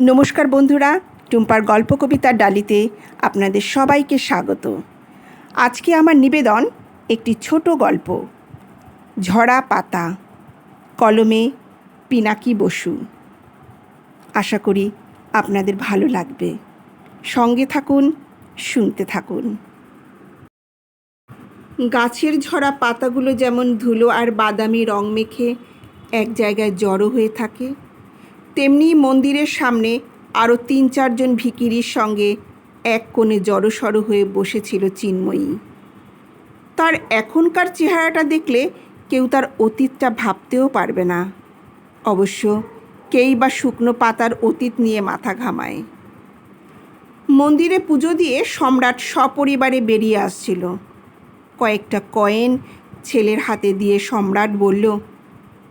নমস্কার বন্ধুরা, টুম্পার গল্প কবিতার ডালিতে আপনাদের সবাইকে স্বাগত। আজকে আমার নিবেদন একটি ছোট গল্প, ঝরা পাতা, কলমে পিনাকি বসু। আশা করি আপনাদের ভালো লাগবে। সঙ্গে থাকুন, শুনতে থাকুন। গাছের ঝরা পাতাগুলো যেমন ধুলো আর বাদামি রং মেখে এক জায়গায় জড়ো হয়ে থাকে তেমনি মন্দিরের সামনে আরও তিন চারজন ভিকিরির সঙ্গে এক কোণে জড়সড় হয়ে বসেছিল চিন্ময়ী। তার এখনকার চেহারাটা দেখলে কেউ তার অতীতটা ভাবতেও পারবে না। অবশ্য কেই বা শুকনো পাতার অতীত নিয়ে মাথা ঘামায়। মন্দিরে পুজো দিয়ে সম্রাট সপরিবারে বেরিয়ে আসছিল। কয়েকটা কয়েন ছেলের হাতে দিয়ে সম্রাট বলল,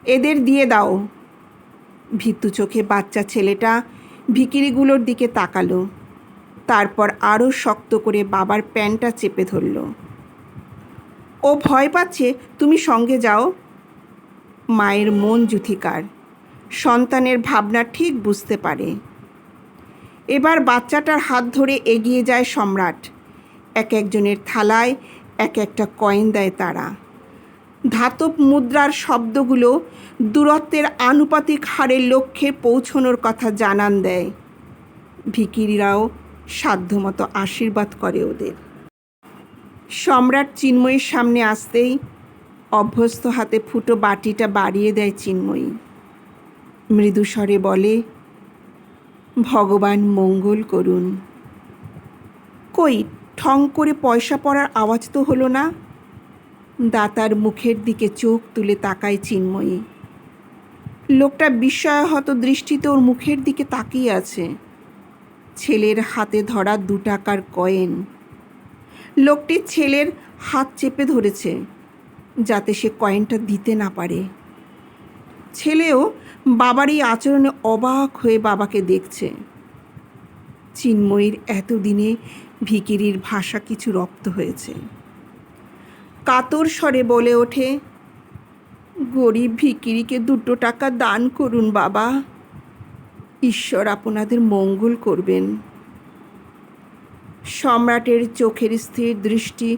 এদের দিয়ে দাও। ভিত্তু চোখে বাচ্চা ছেলেটা ভিকিরিগুলোর দিকে তাকালো। তারপর আরও শক্ত করে বাবার প্যান্টটা চেপে ধরল। ও ভয় পাচ্ছে, তুমি সঙ্গে যাও। মায়ের মন জুথিকার সন্তানের ভাবনা ঠিক বুঝতে পারে। এবার বাচ্চাটার হাত ধরে এগিয়ে যায় সম্রাট। এক একজনের থালায় এক একটা কয়েন দেয় তারা। ধাতব মুদ্রার শব্দগুলো দূরত্বের আনুপাতিক হারের লক্ষ্যে পৌঁছনোর কথা জানান দেয়। ভিকিরিরাও সাধ্যমতো আশীর্বাদ করে ওদের। সম্রাট চিন্ময়ীর সামনে আসতেই অভ্যস্ত হাতে ফুটো বাটিটা বাড়িয়ে দেয় চিন্ময়ী। মৃদুস্বরে বলে, ভগবান মঙ্গল করুন। কই, ঠং করে পয়সা পড়ার আওয়াজ তো হলো না? দাতার মুখের দিকে চোখ তুলে তাকায় চিন্ময়ী। লোকটা বিস্ময়াহত দৃষ্টিতে ওর মুখের দিকে তাকিয়ে আছে। ছেলের হাতে ধরা দু টাকার কয়েন। লোকটি ছেলের হাত চেপে ধরেছে, যাতে সে কয়েনটা দিতে না পারে। ছেলেও বাবার এই আচরণে অবাক হয়ে বাবাকে দেখছে। চিন্ময়ীর এতদিনে ভিকিরির ভাষা কিছু রপ্ত হয়েছে। কাতর স্বরে বলে ওঠে, গরিব ভিকিরিকে দুটো টাকা দান করুন বাবা। ঈশ্বর আপনাদের মঙ্গল করবেন। সম্রাটের চোখের স্থির দৃষ্টি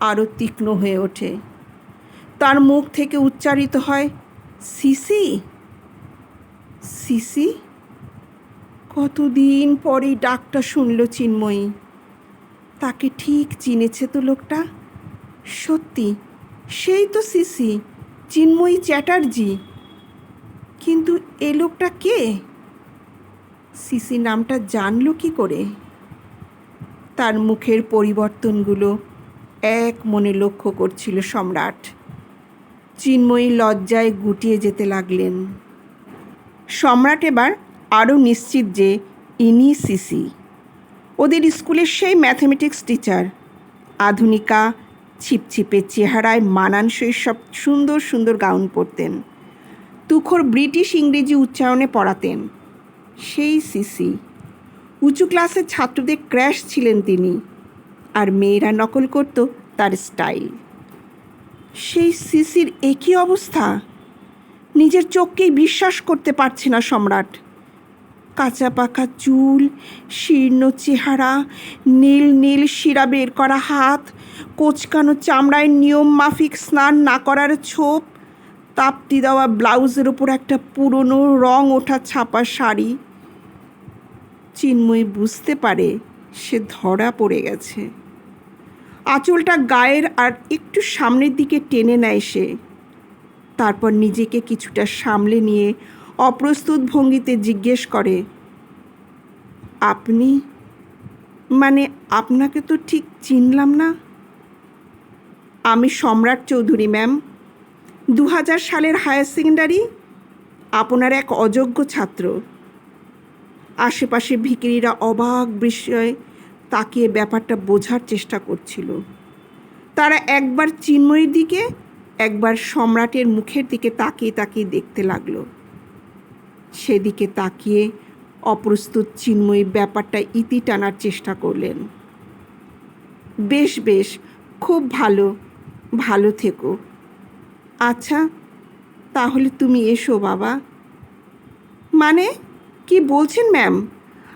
আরও তীক্ষ্ণ হয়ে ওঠে। তার মুখ থেকে উচ্চারিত হয়, সিসি? সিসি? কতদিন পরেই ডাকটা শুনল চিন্ময়ী। তাকে ঠিক চিনেছে তো লোকটা? সত্যি, সেই তো সিসি, চিন্ময়ী চ্যাটার্জি। কিন্তু এ লোকটা কে? সিসি নামটা জানল কি করে? তার মুখের পরিবর্তনগুলো এক মনে লক্ষ্য করছিল সম্রাট। চিন্ময়ী লজ্জায় গুটিয়ে যেতে লাগলেন। সম্রাট এবার আরও নিশ্চিত যে ইনি সিসি। ওদের স্কুলের সেই ম্যাথমেটিক্স টিচার, আধুনিকা ছিপছিপে চেহারায় মানানসই সব সুন্দর সুন্দর গাউন পরতেন। তুখোর ব্রিটিশ ইংরেজি উচ্চারণে পড়াতেন। সেই সিসি। উঁচু ক্লাসের ছাত্রদের ক্র্যাশ ছিলেন তিনি আর মেয়েরা নকল করত তার স্টাইল। সেই সিসির একই অবস্থা? নিজের চোখকেই বিশ্বাস করতে পারছে না সম্রাট। কাঁচা পাকা চুল, শীর্ণ চেহারা, নীল নীল শিরা বের করা হাত, কোচকানো চামড়ায় নিয়ম মাফিক স্নান না করার ছোপ, তাপ্তি দেওয়া ব্লাউজের ওপর একটা পুরনো রং ওঠা ছাপা শাড়ি। চিন্ময়ী বুঝতে পারে সে ধরা পড়ে গেছে। আঁচলটা গায়ের আর একটু সামনের দিকে টেনে নেয় সে। তারপর নিজেকে কিছুটা সামলে নিয়ে অপ্রস্তুত ভঙ্গিতে জিজ্ঞেস করে, আপনি মানে আপনাকে তো ঠিক চিনলাম না? আমি সম্রাট চৌধুরী, ম্যাম। দু হাজার সালের হায়ার সেকেন্ডারি, আপনার এক অযোগ্য ছাত্র। আশেপাশে ভিকিরিরা অবাক বিস্ময়ে তাকিয়ে ব্যাপারটা বোঝার চেষ্টা করছিল। তারা একবার চিন্ময়ীর দিকে, একবার সম্রাটের মুখের দিকে তাকিয়ে তাকিয়ে দেখতে লাগল। সেদিকে তাকিয়ে অপ্রস্তুত চিন্ময়ী ব্যাপারটা ইতি টানার চেষ্টা করলেন। বেশ বেশ, খুব ভালো ভালো থেকো। আচ্ছা তাহলে তুমি এসো বাবা। মানে? কি বলছেন ম্যাম?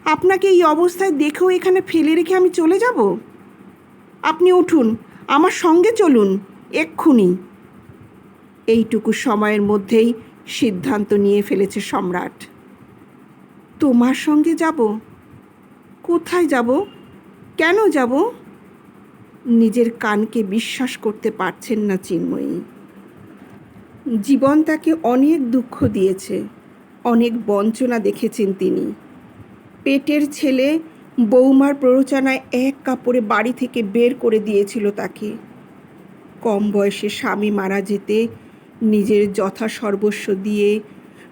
আপনাকে এই অবস্থায় দেখেও এখানে ফেলে রেখে আমি চলে যাব? আপনি উঠুন, আমার সঙ্গে চলুন, এক্ষুনি। এইটুকু সময়ের মধ্যেই সিদ্ধান্ত নিয়ে ফেলেছে সম্রাট। তোমার সঙ্গে যাব? কোথায় যাব? কেন যাব? নিজের কানকে বিশ্বাস করতে পারছেন না চিন্ময়ী। জীবন তাকে অনেক দুঃখ দিয়েছে, অনেক বঞ্চনা দেখেছেন তিনি। পেটের ছেলে বৌমার প্ররোচনায় এক কাপড়ে বাড়ি থেকে বের করে দিয়েছিল তাকে। কম বয়সে স্বামী মারা যেতে নিজের যথাসর্বস্ব দিয়ে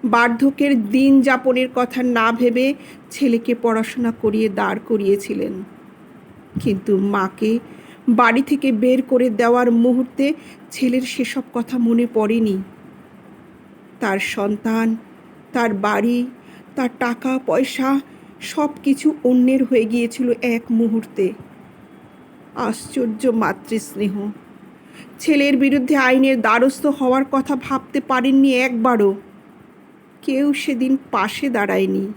বার্ধক্যের দিন যাপনের কথা না ভেবে ছেলেকে পড়াশোনা করিয়ে দাঁড় করিয়েছিলেন। কিন্তু মাকে বাড়ি থেকে বের করে দেওয়ার মুহূর্তে ছেলের সেসব কথা মনে পড়েনি। তার সন্তান, তার বাড়ি, তার টাকা, পয়সা সব কিছু অন্যের হয়ে গিয়েছিল এক মুহূর্তে। আশ্চর্য মাতৃস্নেহ। ছেলের বিরুদ্ধে আইনের দ্বারস্থ হওয়ার কথা ভাবতে পারেননি একবারও। কেউ সেদিন পাশে দাঁড়ায়নি।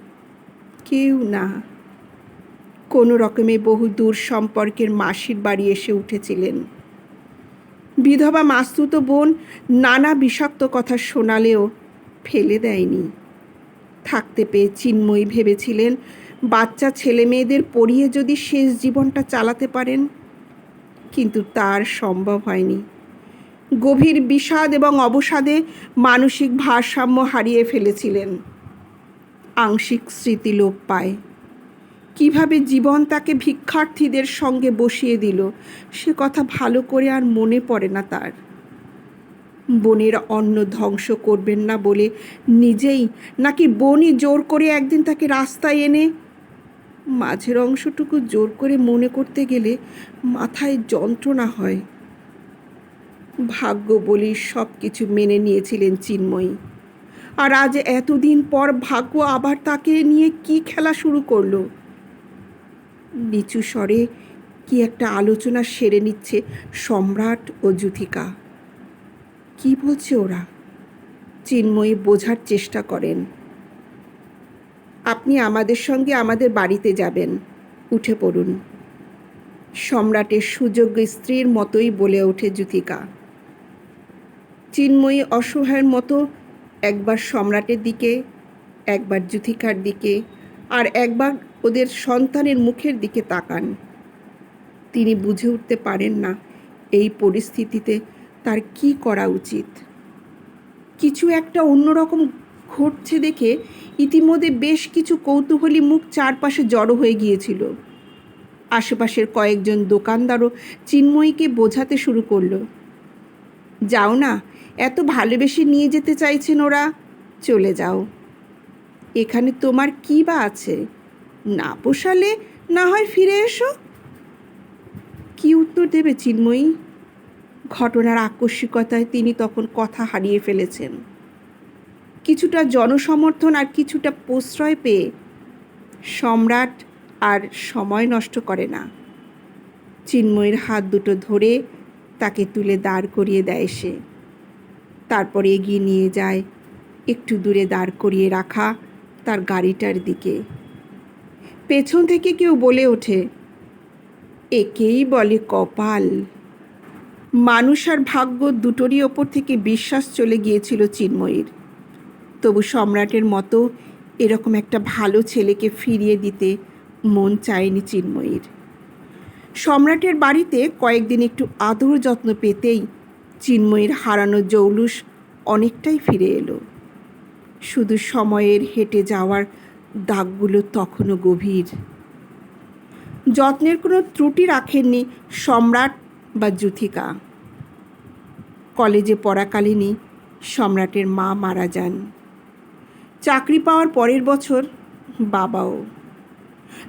কেউ না। কোনো রকমে বহু দূর সম্পর্কের মাসির বাড়ি এসে উঠেছিলেন। বিধবা মাস্তুত বোন নানা বিষাক্ত কথা শোনালেও ফেলে দেয়নি। থাকতে পেয়ে চিন্ময়ী ভেবেছিলেন, বাচ্চা ছেলে মেয়েদের পড়িয়ে যদি শেষ জীবনটা চালাতে পারেন কিন্তু তার সম্ভব হয়নি। গভীর বিষাদ এবং অবসাদে মানসিক ভারসাম্য হারিয়ে ফেলেছিলেন। আংশিক স্মৃতি লোপ পায়। কীভাবে জীবন তাকে ভিক্ষার্থীদের সঙ্গে বসিয়ে দিল, সে কথা ভালো করে আর মনে পড়ে না তার। বনের অন্ন ধ্বংস করবেন না বলে নিজেই নাকি বনই জোর করে একদিন তাকে রাস্তায় এনে মাঝের অংশটুকু জোর করে মনে করতে গেলে মাথায় যন্ত্রণা হয়। ভাগ্য বলি সব কিছু মেনে নিয়েছিলেন চিন্ময়ী। আর আজ এতদিন পর ভাগ্য আবার তাকে নিয়ে কি খেলা শুরু করল? নিচু স্বরে কি একটা আলোচনা সেরে নিচ্ছে সম্রাট ও যুথিকা। কি বলছে ওরা? চিন্ময়ী বোঝার চেষ্টা করেন। আপনি আমাদের সঙ্গে আমাদের বাড়িতে যাবেন। উঠে পড়ুন। সম্রাটের সুযোগ্য স্ত্রীর মতোই বলে ওঠে যুথিকা চিন্ময়ী অসহায়ের মতো একবার সম্রাটের দিকে, একবার যুথিকার দিকে আর একবার ওদের সন্তানের মুখের দিকে তাকান। তিনি বুঝে উঠতে পারেন না এই পরিস্থিতিতে তার কি করা উচিত। কিছু একটা অন্যরকম ঘটছে দেখে ইতিমধ্যে বেশ কিছু কৌতূহলী মুখ চারপাশে জড়ো হয়ে গিয়েছিল। আশেপাশের কয়েকজন দোকানদারও চিন্ময়ীকে বোঝাতে শুরু করল। যাও না, এত ভালোবেসে নিয়ে যেতে চাইছেন ওরা। চলে যাও। এখানে তোমার কী বা আছে? না পোষালে না হয় ফিরে এসো। কি উত্তর দেবে চিন্ময়ী? ঘটনার আকস্মিকতায় তিনি তখন কথা হারিয়ে ফেলেছেন। কিছুটা জনসমর্থন আর কিছুটা প্রশ্রয় পেয়ে সম্রাট আর সময় নষ্ট করে না। চিন্ময়ীর হাত দুটো ধরে তাকে তুলে দাঁড় করিয়ে দেয় সে। তারপর এগিয়ে নিয়ে যায়, একটু দূরে দাঁড় করিয়ে রাখা তার গাড়িটার দিকে। পেছন থেকে কেউ বলে ওঠে, একেই বলে কপাল। মানুষ আর ভাগ্য দুটোরই ওপর থেকে বিশ্বাস চলে গিয়েছিল চিন্ময়ীর। তবু সম্রাটের মতো এরকম একটা ভালো ছেলেকে ফিরিয়ে দিতে মন চায়নি চিন্ময়ীর। সম্রাটের বাড়িতে কয়েকদিন একটু আদর যত্ন পেতেই চিন্ময়ীর হারানো জৌলুস অনেকটাই ফিরে এলো। শুধু সময়ের হেঁটে যাওয়ার দাগগুলো তখনও গভীর। যত্নের কোনো ত্রুটি রাখেননি সম্রাট বা যুথিকা। কলেজে পড়াকালীনই সম্রাটের মা মারা যান। চাকরি পাওয়ার পরের বছর বাবাও।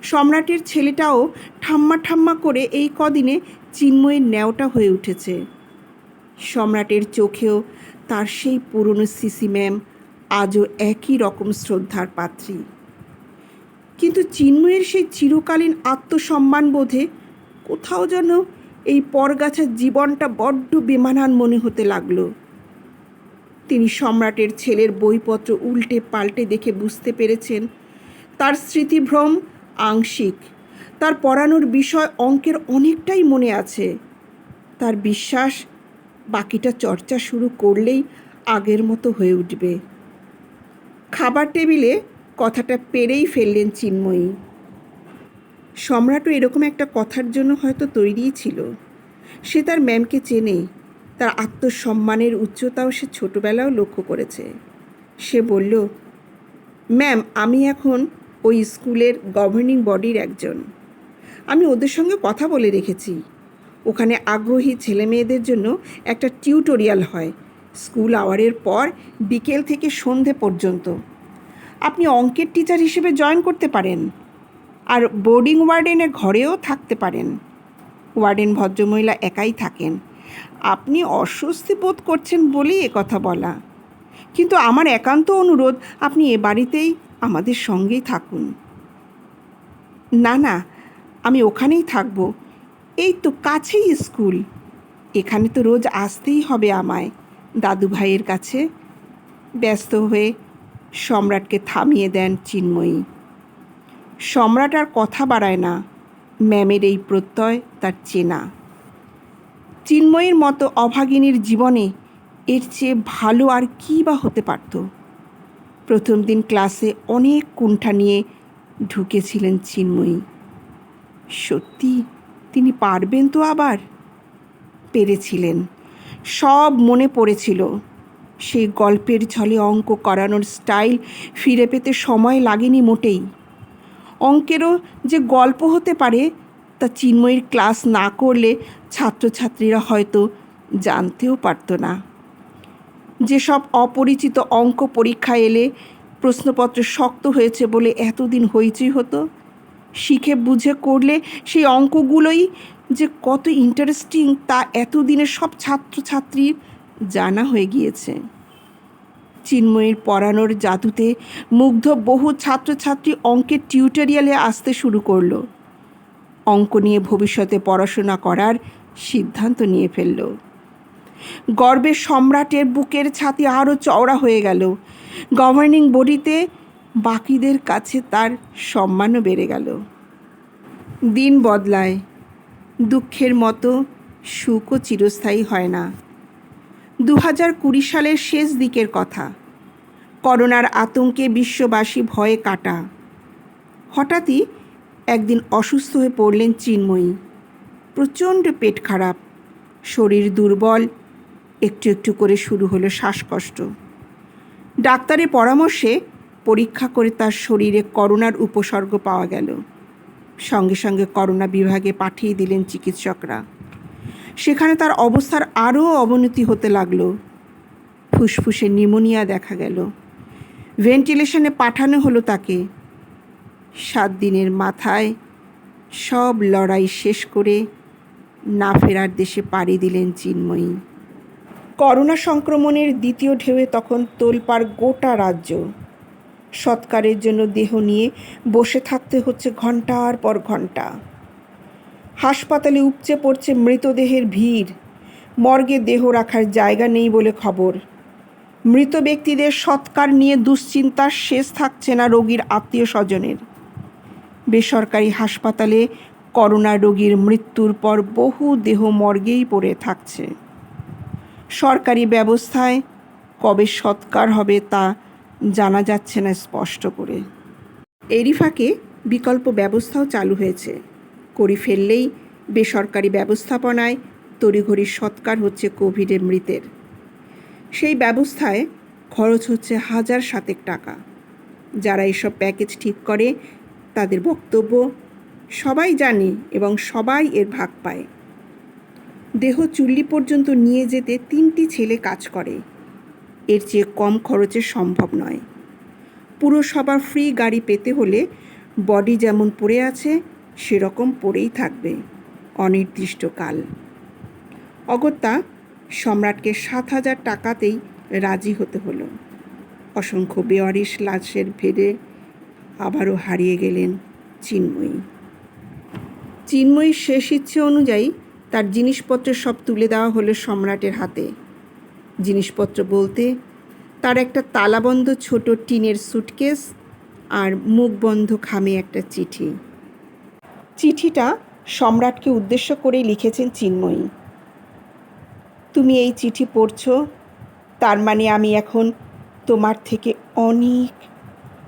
সম্রাটের ছেলেটাও ঠাম্মা ঠাম্মা করে এই কদিনে চিন্ময়ের ন্যাওটা হয়ে উঠেছে। সম্রাটের চোখেও তার সেই পুরনো সিসি ম্যাম আজও একই রকম শ্রদ্ধার পাত্রী। কিন্তু চিন্ময়ের সেই চিরকালীন আত্মসম্মান বোধে কোথাও যেন এই পরগাছার জীবনটা বড্ড বেমানান মনে হতে লাগল। তিনি সম্রাটের ছেলের বইপত্র উল্টে পাল্টে দেখে বুঝতে পেরেছেন। তার স্মৃতিভ্রম আংশিক। তার পড়ানোর বিষয় অঙ্কের অনেকটাই মনে আছে। তার বিশ্বাস, বাকিটা চর্চা শুরু করলেই আগের মতো হয়ে উঠবে। খাবার টেবিলে কথাটা পেরেই ফেললেন চিন্ময়ী। সম্রাটও এরকম একটা কথার জন্য হয়তো তৈরিই ছিল। সে তার ম্যামকে চেনে। তার আত্মসম্মানের উচ্চতাও সে ছোটবেলাও লক্ষ্য করেছে। সে বলল, ম্যাম, আমি এখন ওই স্কুলের গভর্নিং বডির একজন। আমি ওদের সঙ্গে কথা বলে রেখেছি। ওখানে আগ্রহী ছেলেমেয়েদের জন্য একটা টিউটোরিয়াল হয়, স্কুল আওয়ারের পর বিকেল থেকে সন্ধে পর্যন্ত। আপনি অঙ্কের টিচার হিসেবে জয়েন করতে পারেন আর বোর্ডিং ওয়ার্ডেনের ঘরেও থাকতে পারেন। ওয়ার্ডেন ভদ্রমহিলা একাই থাকেন। আপনি অস্বস্তি বোধ করছেন বলেই কথা বলা। কিন্তু আমার একান্ত অনুরোধ, আপনি এ বাড়িতেই আমাদের সঙ্গেই থাকুন। না না, আমি ওখানেই থাকব। এই তো কাছেই স্কুল। এখানে তো রোজ আসতেই হবে আমায়, দাদু ভাইয়ের কাছে। ব্যস্ত হয়ে সম্রাটকে থামিয়ে দেন চিন্ময়ী। সম্রাট আর কথা বাড়ায় না। ম্যামের এই প্রত্যয় তার চেনা। চিন্ময়ীর মতো অভাগিনীর জীবনে এর চেয়ে ভালো আর কী বা হতে পারত? প্রথম দিন ক্লাসে অনেক কুণ্ঠা নিয়ে ঢুকেছিলেন চিন্ময়ী। সত্যি, তিনি পারবেন তো আবার? পেরেছিলেন। সব মনে পড়েছিল। সেই গল্পের ছলে অঙ্ক করানোর স্টাইল ফিরে পেতে সময় লাগেনি মোটেই। অঙ্কেরও যে গল্প হতে পারে তা চিন্ময়ীর ক্লাস না করলে ছাত্রছাত্রীরা হয়তো জানতেও পারত না। যেসব অপরিচিত অঙ্ক পরীক্ষা এলে প্রশ্নপত্র শক্ত হয়েছে বলে এতদিন হইচই হতো, শিখে বুঝে করলে সেই অঙ্কগুলোই যে কত ইন্টারেস্টিং তা এতদিনে সব ছাত্রছাত্রীর জানা হয়ে গিয়েছে। চিন্ময়ীর পড়ানোর জাদুতে মুগ্ধ বহু ছাত্রছাত্রী অঙ্কের টিউটোরিয়ালে আসতে শুরু করল। অঙ্ক নিয়ে ভবিষ্যতে পড়াশোনা করার সিদ্ধান্ত নিয়ে ফেলল। গর্বের সম্রাটের বুকের ছাতি আরও চওড়া হয়ে গেল। গভর্নিং বডিতে বাকিদের কাছে তার সম্মানও বেড়ে গেল। দিন বদলায়। দুঃখের মতো সুখও চিরস্থায়ী হয় না। দু হাজার কুড়ি সালের শেষ দিকের কথা। করোনার আতঙ্কে বিশ্ববাসী ভয়ে কাটা। হঠাৎই একদিন অসুস্থ হয়ে পড়লেন চিন্ময়ী। প্রচণ্ড পেট খারাপ। শরীর দুর্বল। একটু একটু করে শুরু হলো শ্বাসকষ্ট। ডাক্তারের পরামর্শে পরীক্ষা করে তার শরীরে করোনার উপসর্গ পাওয়া গেল। সঙ্গে সঙ্গে করোনা বিভাগে পাঠিয়ে দিলেন চিকিৎসকরা। সেখানে তার অবস্থার আরও অবনতি হতে লাগল। ফুসফুসে নিউমোনিয়া দেখা গেল। ভেন্টিলেশনে পাঠানো হলো তাকে। সাত দিনের মাথায় সব লড়াই শেষ করে না ফেরার দেশে পাড়ি দিলেন চিন্ময়ী। করোনা সংক্রমণের দ্বিতীয় ঢেউয়ে তখন তোলপাড় গোটা রাজ্য। সৎকারের জন্য দেহ নিয়ে বসে থাকতে হচ্ছে ঘণ্টার পর ঘণ্টা হাসপাতালে উপচে পড়ছে মৃতদেহের ভিড়। মর্গে দেহ রাখার জায়গা নেই বলে খবর। মৃত ব্যক্তিদের সৎকার নিয়ে দুশ্চিন্তার শেষ থাকছে না রোগীর আত্মীয় স্বজনের। বেসরকারি হাসপাতালে করোনা রোগীর মৃত্যুর পর বহু দেহ মর্গেই পড়ে থাকছে। সরকারি ব্যবস্থায় কবে সৎকার হবে তা জানা যাচ্ছে না স্পষ্ট করে। এরই ফাঁকে বিকল্প ব্যবস্থাও চালু হয়েছে। করি ফেললেই বেসরকারি ব্যবস্থাপনায় তড়িঘড়ি সৎকার হচ্ছে কোভিডের মৃতের। সেই ব্যবস্থায় খরচ হচ্ছে হাজার সাতেক টাকা। যারা এসব প্যাকেজ ঠিক করে তাদের বক্তব্য সবাই জানে এবং সবাই এর ভাগ পায়। দেহ চুল্লি পর্যন্ত নিয়ে যেতে তিনটি ছেলে কাজ করে। এর চেয়ে কম খরচে সম্ভব নয়। পুরসভার ফ্রি গাড়ি পেতে হলে বডি যেমন পড়ে আছে, সেরকম পড়েই থাকবে। অনির্দিষ্টকাল। অগত্যা, সম্রাটকে সাত হাজার টাকাতেই রাজি হতে হলো। অসংখ্য বেওয়ারিশ লাশের ভেড়ে আবারও হারিয়ে গেলেন চিন্ময়ী। চিন্ময়ীর শেষ ইচ্ছে অনুযায়ী তার জিনিসপত্র সব তুলে দেওয়া হলো সম্রাটের হাতে। জিনিসপত্র বলতে তার একটা তালাবন্ধ ছোট টিনের সুটকেস আর মুখ বন্ধ খামে একটা চিঠি। চিঠিটা সম্রাটকে উদ্দেশ্য করেই লিখেছেন চিন্ময়ী। তুমি এই চিঠি পড়ছ, তার মানে আমি এখন তোমার থেকে অনেক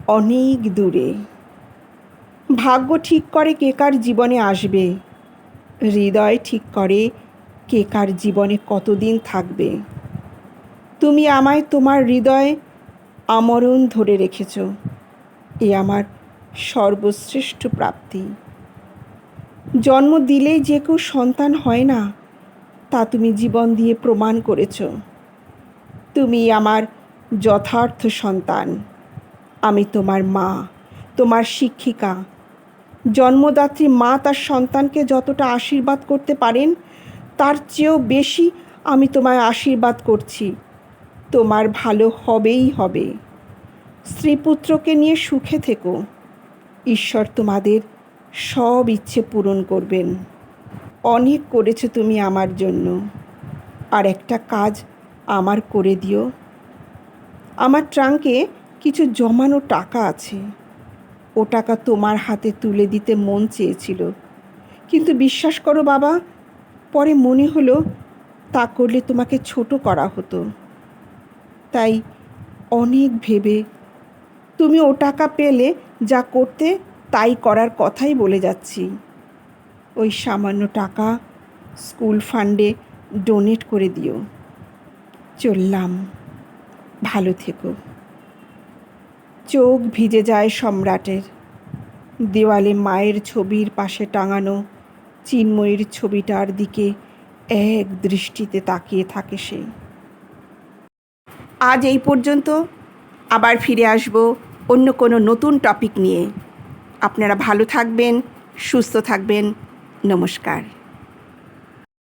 অনেক দূরে। ভাগ্য ঠিক করে কে কার জীবনে আসবে। হৃদয় ঠিক করে কে কার জীবনে কতদিন থাকবে। তুমি আমায় তোমার হৃদয়ে আমরণ ধরে রেখেছ। এ আমার সর্বশ্রেষ্ঠ প্রাপ্তি। জন্ম দিলেই যে কেউ সন্তান হয় না, তা তুমি জীবন দিয়ে প্রমাণ করেছ। তুমি আমার যথার্থ সন্তান। আমি তোমার মা, তোমার শিক্ষিকা। জন্মদাত্রী মা তার সন্তানকে যতটা আশীর্বাদ করতে পারেন, তার চেয়েও বেশি আমি তোমায় আশীর্বাদ করছি। তোমার ভালো হবেই হবে। স্ত্রীপুত্রকে নিয়ে সুখে থেকো। ঈশ্বর তোমাদের সব ইচ্ছে পূরণ করবেন। অনেক করেছ তুমি আমার জন্য। আর একটা কাজ আমার করে দিও। আমার ট্রাঙ্কে কিছু জমানো টাকা আছে। ও টাকা তোমার হাতে তুলে দিতে মন চেয়েছিল। কিন্তু বিশ্বাস করো বাবা, পরে মনে হলো তা করলে তোমাকে ছোট করা হতো। তাই অনেক ভেবে তুমি ও টাকা পেলে যা করতে তাই করার কথাই বলে যাচ্ছি। ওই সামান্য টাকা স্কুল ফান্ডে ডোনেট করে দিও। চললাম। ভালো থেকো। চোখ ভিজে যায় সম্রাটের। দেওয়ালে মায়ের ছবির পাশে টাঙানো চিন্ময়ীর ছবিটার দিকে এক দৃষ্টিতে তাকিয়ে থাকে সে। আজ এই পর্যন্ত আবার ফিরে আসব অন্য কোনো নতুন টপিক নিয়ে। আপনারা ভালো থাকবেন, সুস্থ থাকবেন। নমস্কার।